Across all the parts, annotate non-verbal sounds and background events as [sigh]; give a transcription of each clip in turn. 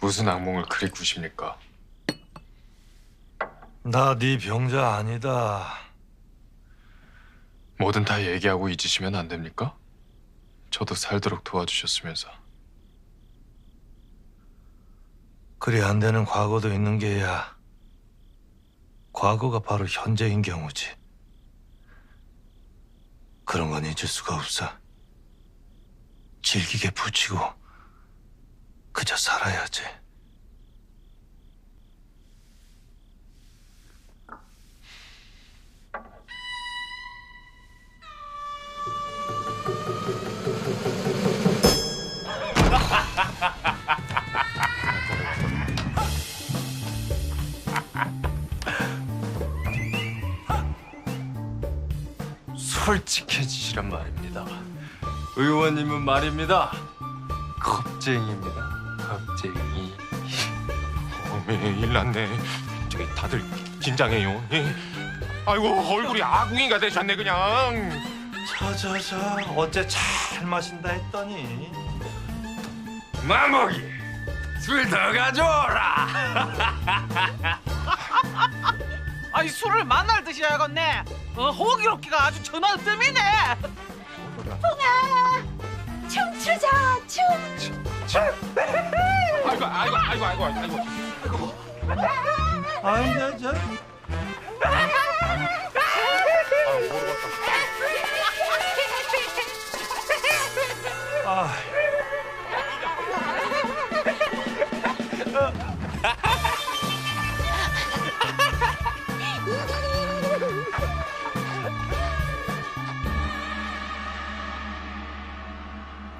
무슨 악몽을 그리 꾸십니까? 나 네 병자 아니다. 뭐든 다 얘기하고 잊으시면 안 됩니까? 저도 살도록 도와주셨으면서 그리 안 되는 과거도 있는 게야. 과거가 바로 현재인 경우지. 그런 건 잊을 수가 없어. 질기게 붙이고 그저 살아야지. 솔직해지시란 말입니다. 의원님은 말입니다. 겁쟁이입니다. 겁쟁이. 어메 일났네. 저기 다들 긴장해요. 예. 아이고 얼굴이 아궁이가 되셨네 그냥. 저저저 어째 잘 마신다 했더니 마목이 술 더 가져오라. 아이 술을 만날 드셔야겠네. 어, 호기롭기가 아주 전화 뜸이네. 아이고 아이고 아이고 아이고 아이고. 아이 나 저 아,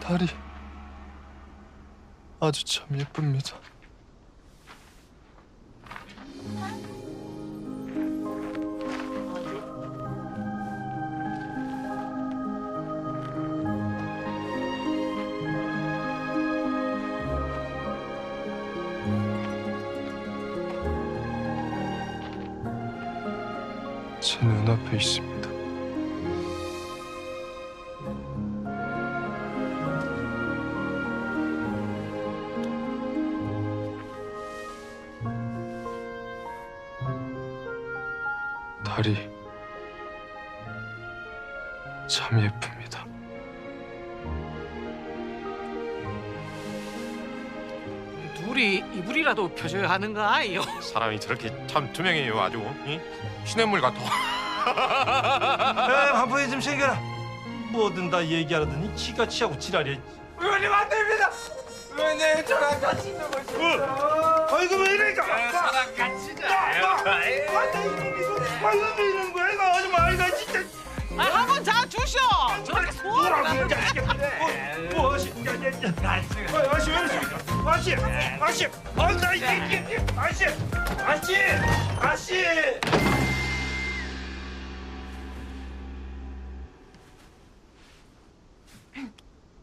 달이 아주 참 예쁩니다. 제 눈앞에 있습니다. 달이 참 예쁩니다. 둘이 이불이라도 펴줘야 하는 거 아니요? 사람이 저렇게 참 투명해요 아주. 이? 시냇물 같아. [laughs] 에 한포에 좀 챙겨라. 뭐든 다 얘기하라더니 치가 치하고 지랄이야. 의원님 안 됩니다. 의원님 저랑 같이 있는 거 싫어요. 아이고 왜 이래니까? 저랑 같이 자요. 아이고 왜 이러는 거야? 나 마. 이거 진짜. 아, 한번 자 주쇼. 저렇게 소원을 하는 뭐 아시? 야, 야, 야. 아, 아시 왜 이러십니까? 아시, 아 시, 아나 이게 아시, 아시, 아시.